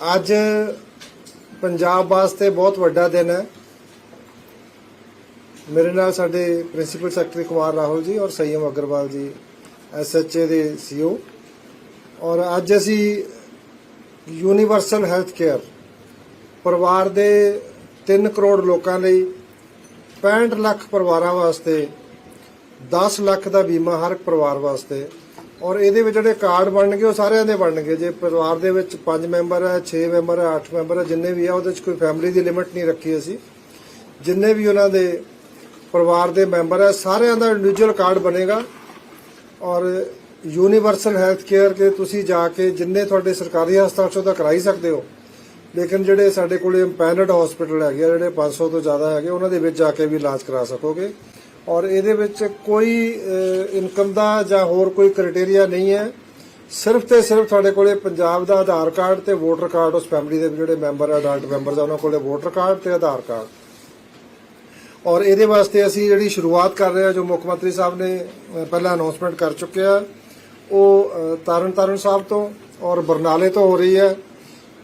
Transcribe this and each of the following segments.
ਅੱਜ ਪੰਜਾਬ ਵਾਸਤੇ ਬਹੁਤ ਵੱਡਾ ਦਿਨ ਹੈ। ਮੇਰੇ ਨਾਲ ਸਾਡੇ ਪ੍ਰਿੰਸੀਪਲ ਸੈਕਟਰੀ ਕੁਮਾਰ ਰਾਹੁਲ ਜੀ ਔਰ ਸੰਯਮ ਅਗਰਵਾਲ ਜੀ ਐਸਐਚਏ ਦੇ ਸੀਓ ਔਰ ਅੱਜ ਅਸੀਂ ਯੂਨੀਵਰਸਲ ਹੈਲਥ ਕੇਅਰ ਪਰਿਵਾਰ ਦੇ 3 ਕਰੋੜ ਲੋਕਾਂ ਲਈ 65 ਲੱਖ ਪਰਿਵਾਰਾਂ ਵਾਸਤੇ 10 ਲੱਖ ਦਾ ਬੀਮਾ ਹਰ ਪਰਿਵਾਰ ਵਾਸਤੇ ਔਰ ਇਹਦੇ ਵਿੱਚ ਜਿਹੜੇ ਕਾਰਡ ਬਣਨਗੇ ਉਹ ਸਾਰਿਆਂ ਦੇ ਬਣਨਗੇ। ਜੇ ਪਰਿਵਾਰ ਦੇ ਵਿੱਚ 5 ਮੈਂਬਰ ਹੈ 6 ਮੈਂਬਰ ਹੈ 8 ਮੈਂਬਰ ਹੈ ਜਿੰਨੇ ਵੀ ਆ ਉਹਦੇ ਵਿੱਚ ਕੋਈ ਫੈਮਿਲੀ ਦੀ ਲਿਮਿਟ ਨਹੀਂ ਰੱਖੀ ਅਸੀਂ। ਜਿੰਨੇ ਵੀ ਉਹਨਾਂ ਦੇ ਪਰਿਵਾਰ ਦੇ ਮੈਂਬਰ ਹੈ ਸਾਰਿਆਂ ਦਾ ਇੰਡੀਵਿਜੂਅਲ ਕਾਰਡ ਬਣੇਗਾ। ਔਰ ਯੂਨੀਵਰਸਲ ਹੈਲਥ ਕੇਅਰ ਕੇ ਤੁਸੀਂ ਜਾ ਕੇ ਜਿੰਨੇ ਤੁਹਾਡੇ ਸਰਕਾਰੀ ਹਸਪਤਾਲ ਚੋਂ ਤਾਂ ਕਰਾਈ ਸਕਦੇ ਹੋ ਲੇਕਿਨ ਜਿਹੜੇ ਸਾਡੇ ਕੋਲੇ ਇੰਪੈਨਡ ਹਸਪੀਟਲ ਹੈਗੇ ਆ, ਜਿਹੜੇ 500 ਤੋਂ ਜ਼ਿਆਦਾ ਹੈਗੇ ਉਹਨਾਂ ਦੇ ਵਿੱਚ ਜਾ ਕੇ ਵੀ ਇਲਾਜ ਕਰਾ ਸਕੋਗੇ। ਔਰ ਇਹਦੇ ਵਿੱਚ ਕੋਈ ਇਨਕਮ ਦਾ ਜਾਂ ਹੋਰ ਕੋਈ ਕ੍ਰਾਈਟੇਰੀਆ ਨਹੀਂ ਹੈ। ਸਿਰਫ ਤੇ ਸਿਰਫ ਤੁਹਾਡੇ ਕੋਲੇ ਪੰਜਾਬ ਦਾ ਆਧਾਰ ਕਾਰਡ ਤੇ ਵੋਟਰ ਕਾਰਡ ਉਸ ਫੈਮਿਲੀ ਦੇ ਜਿਹੜੇ ਮੈਂਬਰ ਅਡਲਟ ਮੈਂਬਰਸ ਆ ਉਹਨਾਂ ਕੋਲੇ ਵੋਟਰ ਕਾਰਡ ਤੇ ਆਧਾਰ ਕਾਰਡ। ਔਰ ਇਹਦੇ ਵਾਸਤੇ ਅਸੀਂ ਜਿਹੜੀ ਸ਼ੁਰੂਆਤ ਕਰ ਰਹੇ ਹਾਂ ਜੋ ਮੁੱਖ ਮੰਤਰੀ ਸਾਹਿਬ ਨੇ ਪਹਿਲਾਂ ਅਨਾਉਂਸਮੈਂਟ ਕਰ ਚੁੱਕਿਆ ਉਹ ਅ, ਤਾਰਨ ਤਾਰਨ ਸਾਹਿਬ ਤੋਂ ਔਰ ਬਰਨਾਲੇ ਤੋਂ ਹੋ ਰਹੀ ਹੈ।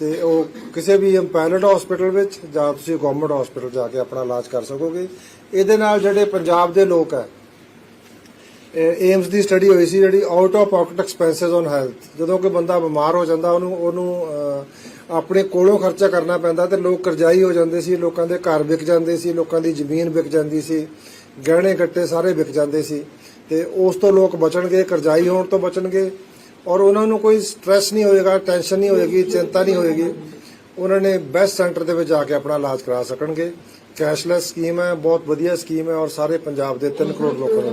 ਤੇ ਉਹ ਕਿਸੇ ਵੀ ਇੰਪੈਨਡ ਹਸਪੀਟਲ ਵਿੱਚ ਜਾਂ ਤੁਸੀਂ ਗਵਰਨਮੈਂਟ ਹਸਪੀਟਲ ਜਾ ਕੇ ਆਪਣਾ ਇਲਾਜ ਕਰ ਸਕੋਗੇ। ਇਹਦੇ ਨਾਲ ਜਿਹੜੇ ਪੰਜਾਬ ਦੇ ਲੋਕ ਹੈ ਏਮਸ ਦੀ ਸਟੱਡੀ ਹੋਈ ਸੀ ਜਿਹੜੀ out of pocket expenses on health ਜਦੋਂ ਕਿ ਬੰਦਾ ਬਿਮਾਰ ਹੋ ਜਾਂਦਾ, ਉਹਨੂੰ ਉਹਨੂੰ ਆਪਣੇ ਕੋਲੋਂ ਖਰਚਾ ਕਰਨਾ ਪੈਂਦਾ ਤੇ ਲੋਕ ਕਰਜ਼ਾਈ ਹੋ ਜਾਂਦੇ ਸੀ, ਲੋਕਾਂ ਦੇ ਘਰ ਵਿਕ ਜਾਂਦੇ ਸੀ, ਲੋਕਾਂ ਦੀ ਜ਼ਮੀਨ ਵਿਕ ਜਾਂਦੀ ਸੀ, ਗਹਿਣੇ ਗੱਟੇ ਸਾਰੇ ਵਿਕ ਜਾਂਦੇ ਸੀ। ਤੇ ਉਸ ਤੋਂ ਲੋਕ ਬਚਣਗੇ, ਕਰਜ਼ਾਈ ਹੋਣ ਤੋਂ ਬਚਣਗੇ। ਔਰ ਉਹਨਾਂ ਨੂੰ ਕੋਈ ਸਟ੍ਰੈਸ ਨਹੀਂ ਹੋਏਗਾ ਟੈਨਸ਼ਨ ਨਹੀਂ ਹੋਏਗੀ ਚਿੰਤਾ ਨਹੀਂ ਹੋਏਗੀ। ਉਹਨਾਂ ਨੇ ਬੈਸਟ ਸੈਂਟਰ ਦੇ ਵਿੱਚ ਜਾ ਕੇ ਆਪਣਾ ਇਲਾਜ ਕਰਾ ਸਕਣਗੇ। ਕੈਸ਼ਲੈਸ ਸਕੀਮ ਹੈ ਬਹੁਤ ਵਧੀਆ ਸਕੀਮ ਹੈ ਔਰ ਸਾਰੇ ਪੰਜਾਬ ਦੇ 3 ਕਰੋੜ ਲੋਕਾਂ ਨੂੰ।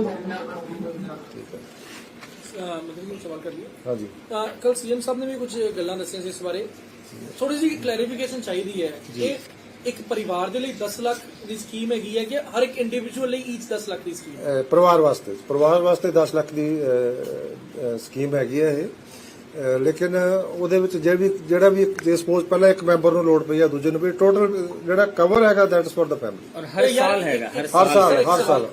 ਮਤਲਬ ਕਿ ਸਵਾਲ ਕਰ ਲਿਆ ਹਾਂਜੀ। ਤਾਂ ਕੱਲ ਸੀਐਮ ਸਾਹਿਬ ਨੇ ਵੀ ਕੁਝ ਗੱਲਾਂ ਦੱਸੀਆਂ ਸੀ ਇਸ ਬਾਰੇ। ਥੋੜੀ ਜਿਹੀ ਕਲੈਰੀਫਿਕੇਸ਼ਨ ਚਾਹੀਦੀ ਹੈ। ਇਹ ਇੱਕ ਪਰਿਵਾਰ ਦੇ ਲਈ 10 ਲੱਖ ਦੀ ਸਕੀਮ ਹੈਗੀ ਹੈ ਕਿ ਹਰ ਇੱਕ ਇੰਡੀਵਿਜੂਅਲ ਲਈ ਈਚ 10 ਲੱਖ ਦੀ ਸਕੀਮ? ਪਰਿਵਾਰ ਵਾਸਤੇ ਪਰਿਵਾਰ ਵਾਸਤੇ 10 ਲੱਖ ਦੀ ਸਕੀਮ ਹੈਗੀ ਹੈ ਇਹ। ਲੇਕਿਨ ਉਹਦੇ ਵਿੱਚ ਜੇ ਵੀ ਜਿਹੜਾ ਵੀ ਜੇ ਸਪੋਜ਼ ਪਹਿਲਾਂ ਇੱਕ ਮੈਂਬਰ ਨੂੰ ਲੋੜ ਪਈ ਆ ਦੂਜੇ ਨੂੰ ਵੀ ਟੋਟਲ ਜਿਹੜਾ ਕਵਰ ਹੈਗਾ ਦੈਟਸ ਫॉर द ਫੈਮਿਲੀ ਹਰ ਸਾਲ ਹੈਗਾ ਹਰ ਸਾਲ। ਹਰ ਸਾਲ।